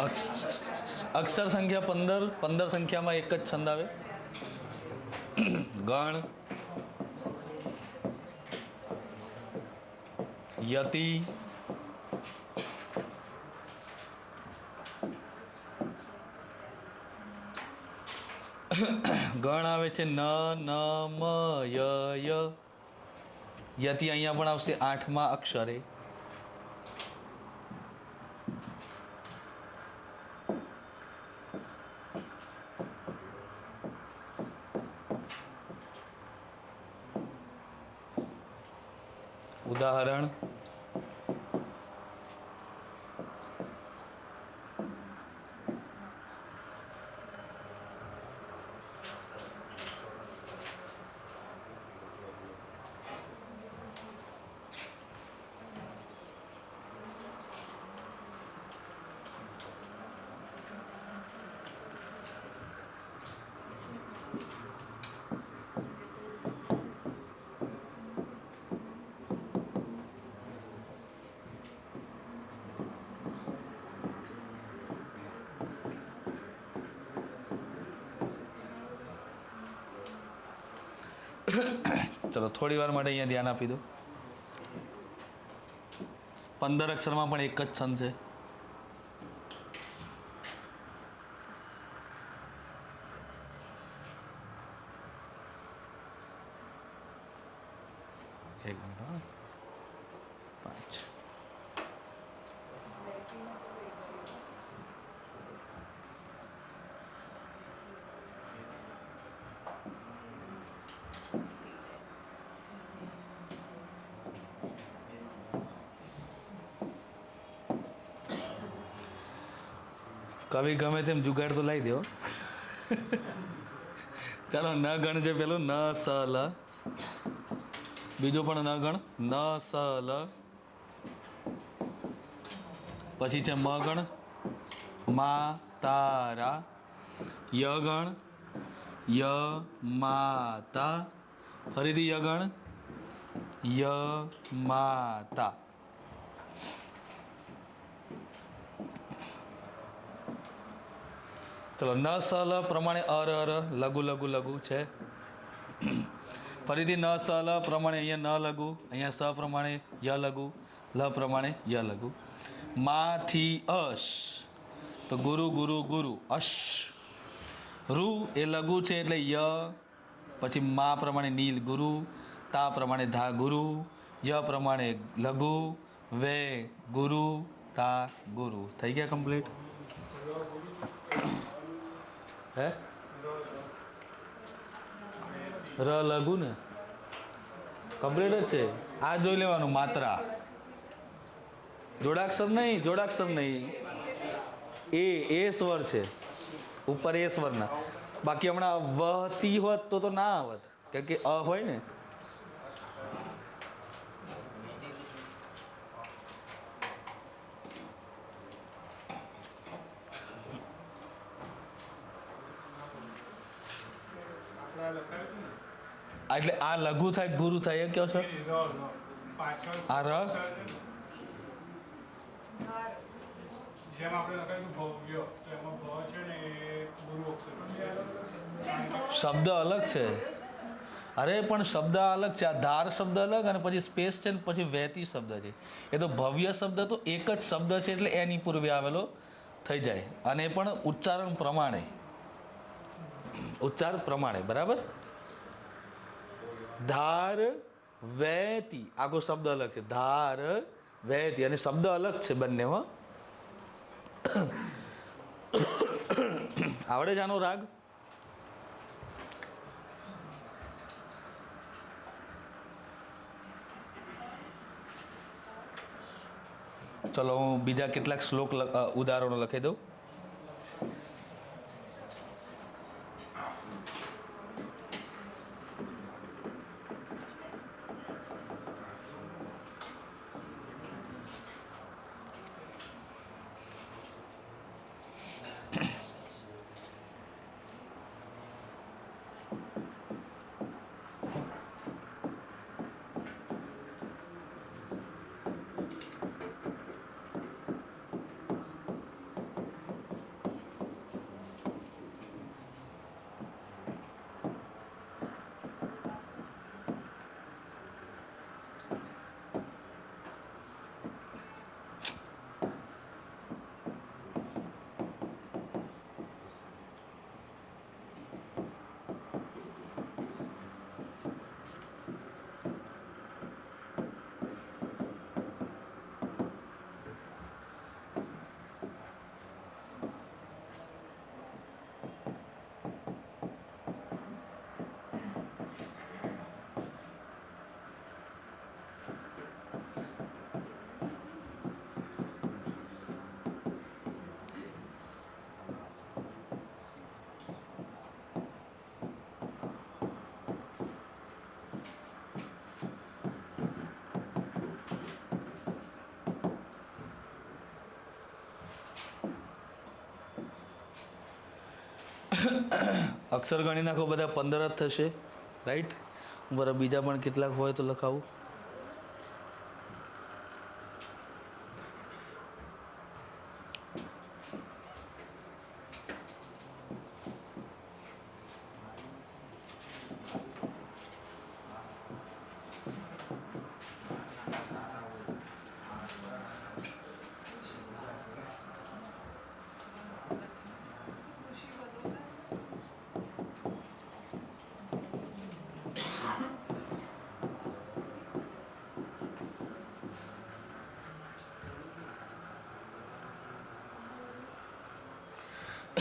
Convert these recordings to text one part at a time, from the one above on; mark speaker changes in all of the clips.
Speaker 1: અક્ષ- અક્ષર સંખ્યા પંદર પંદર સંખ્યામાં એક જ છંદ આવે. ગણ યતિ ગણ આવે છે ન ન, મ, ય ય. યતિ અહીંયા પણ આવશે આઠમા અક્ષરે. ઉદાહરણ ચલો, થોડી વાર માટે અહીંયા ધ્યાન આપી દો. પંદર અક્ષરમાં પણ એક જ છંદ છે. એક મિનિટ. પાંચ. કવિ ગમે તેમ જુગાડ તો લાવી દો ચાલો, ન ગણ છે પેલું, ન સ લ. બીજું પણ ન ગણ, ન સ લ. પછી છે મ ગણ, મા, તારા. ય ગણ, ય, માતા. ફરીથી ય ગણ, ય, માતા. ચલો, ન સ લ પ્રમાણે અર અર, લઘુ લઘુ લઘુ છે. ફરીથી ન સ લ પ્રમાણે અહીંયા ન લઘુ, અહીંયા સ પ્રમાણે ય લઘુ, લ પ્રમાણે ય લઘુ. માથી અશ. તો ગુરુ ગુરુ ગુરુ, અશ. રુ એ લઘુ છે એટલે ય, પછી મા પ્રમાણે નીલ ગુરુ, તા પ્રમાણે ધા ગુરુ, ય પ્રમાણે લઘુ, વે ગુરુ, તા ગુરુ. થઈ ગયા કમ્પ્લીટ? હે? ર લઘુ ને? કમ્પ્લીટ જ છે? આ જોઈ લેવાનું, માત્રા. જોડાક્ષર નહીં જોડાક્ષર નહીં. એ એ સ્વર છે. ઉપર એ સ્વરના. બાકી હમણાં વહતી હોત તો તો ના આવત. કેમ કે અ હોય ને
Speaker 2: આપણે આ લખાયું હતું ને
Speaker 1: આ એટલે આ લઘુ થાય ગુરુ થાય એ કયો છો? આ ર?
Speaker 2: પાછળ છે ને. જેમ આપણે લખાયું ભવ્ય તો એમાં ભ છે ને એ ગુરુ અક્ષર
Speaker 1: શબ્દ અલગ છે. અરે, પણ શબ્દ અલગ છે. આ ધાર શબ્દ અલગ અને પછી સ્પેસ છે ને પછી વહેતી શબ્દ છે. એ તો ભવ્ય શબ્દ તો એક જ શબ્દ છે એટલે એની પૂર્વે આવેલો થઈ જાય. અને એ પણ ઉચ્ચારણ પ્રમાણે. ઉચ્ચાર પ્રમાણે, બરાબર? ધાર વહેતી. આખો શબ્દ અલગ છે. ધાર વહેતી. અને શબ્દ અલગ છે બંને આવડે જ આનો રાગ? ચલો, હું બીજા કેટલાક શ્લોક ઉદાહરણો લખી દઉં. અક્ષર ગણી નાખો બધા પંદર જ થશે રાઈટ બરાબર, બીજા પણ કેટલાક હોય તો લખાવું.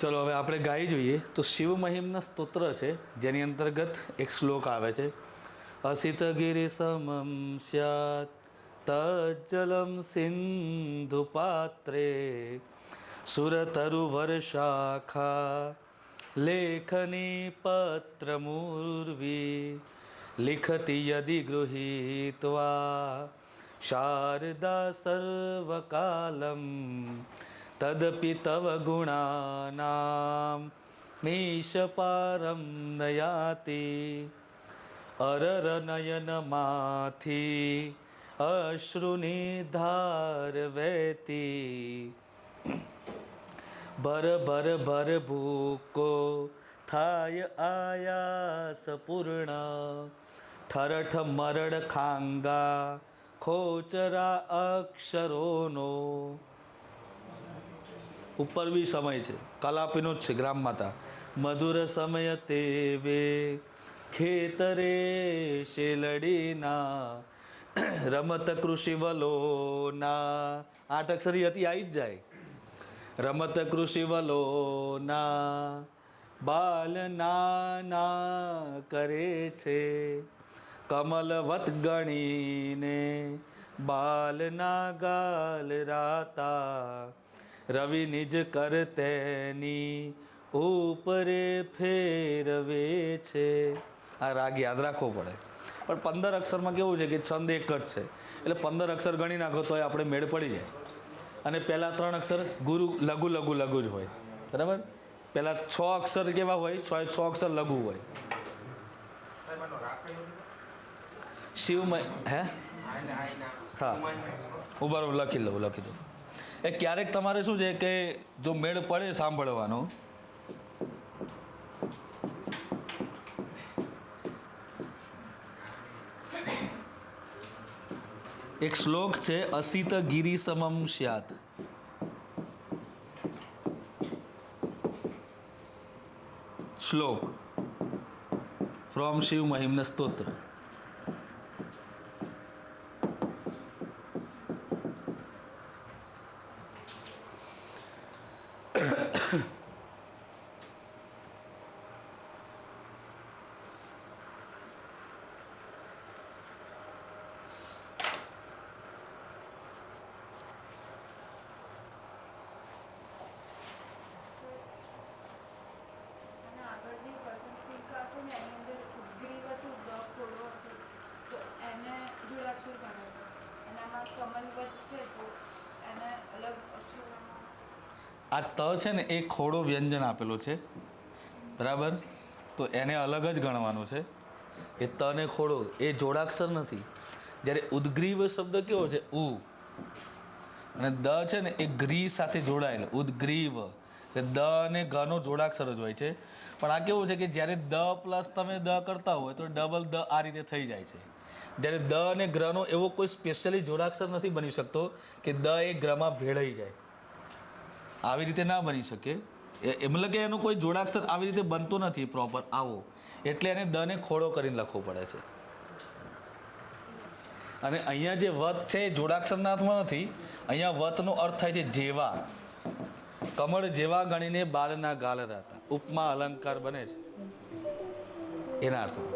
Speaker 1: ચલો, હવે આપણે ગાઈ જોઈએ. તો શિવ મહિમના સ્તોત્ર છે, જેની અંતર્ગત એક શ્લોક આવે છે. અસિત ગિરિ સમમ સ્યાત, તજ્જલમ સિંધુ પાત્રે, સુરતરુ વર્ષાખા લેખની પત્રમૂર્વી, લિખતી યદિ ગૃહીત્વા, શારદા સર્વકાલમ तदपि तव गुणानां मीशपारं नयाति अररनयनमाथि अश्रुनिधारवेति। भर भर भर भूको थाय आयासपूर्ण। ठरठ मरड खांगा खोचरा अक्षरोनो। ઉપર બી સમય છે. કલાપીનો જ છે ગ્રામ માતા. મધુર સમય તેવે ખેતરે શેલડીના, રમત કૃષિ વલોના. આઠ અક્ષરી હતી આવી જ જાય. રમત કૃષિ વલોના, બાલ નાના કરે છે. કમલવત ગણીને બાલના ગાલ રાતા રવિ નિજ કર તેની ઉપરે ફેરવે છે. આ રાગ યાદ રાખવો પડે. પણ પંદર અક્ષરમાં કેવું છે કે છંદ એક જ છે. એટલે પંદર અક્ષર ગણી નાખો તોય આપણે મેળ પડી જાય. અને પહેલાં ત્રણ અક્ષર ગુરુ લઘુ લઘુ લઘુ જ હોય. બરાબર? પહેલાં છ અક્ષર કેવા હોય? છ છ અક્ષર લઘુ હોય. શિવમય, હે? હા. ઊભા લખી લઉં, લખી દઉં. એ ક્યારેક તમારે શું છે કે જો મેળ પડે સાંભળવાનો, એક શ્લોક છે, અસિત ગિરી સમમ સ્યાત. શ્લોક. ફ્રોમ શિવ મહિમ્ન સ્તોત્ર
Speaker 3: અને આગળ જે વસંતપિકા હતું ને એની અંદર ઉદ્ગ્રીવ હતું ગ ખોડો હતો તો એને જોડાક્ષર ગણાય અને આમાં કમલવત છે તો એને અલગ અક્ષરોમાં
Speaker 1: આ ત છે ને એ ખોડો વ્યંજન આપેલો છે. બરાબર? તો એને અલગ જ ગણવાનું છે. એ ત ને ખોડો, એ જોડાક્ષર નથી. જ્યારે ઉદ્ગ્રીવ શબ્દ કેવો છે? ઉ. અને દ છે ને એ ગ્રી સાથે જોડાયેલ, ઉદ્ગ્રીવ. એટલે દ અને ગનો જોડાક્ષર જ હોય છે. પણ આ કેવું છે કે જ્યારે દ પ્લસ તમે દ કરતા હોય તો ડબલ દ આ રીતે થઈ જાય છે. જ્યારે દ અને ગ્રહનો એવો કોઈ સ્પેશિયલી જોડાક્ષર નથી બની શકતો કે દ એ ગ્રહમાં ભેળાઈ જાય. આવી રીતે ના બની શકે. મતલબ કે એનો કોઈ જોડાક્ષર આવી રીતે બનતો નથી પ્રોપર આવો. એટલે એને દને ખોડો કરીને લખવો પડે છે. અને અહીંયા જે વત છે એ જોડાક્ષરના અર્થમાં નથી. અહીંયા વતનો અર્થ થાય છે જેવા. કમળ જેવા ગણીને બાલના ગાલ રહેતા ઉપમા અલંકાર બને છે. એના અર્થમાં.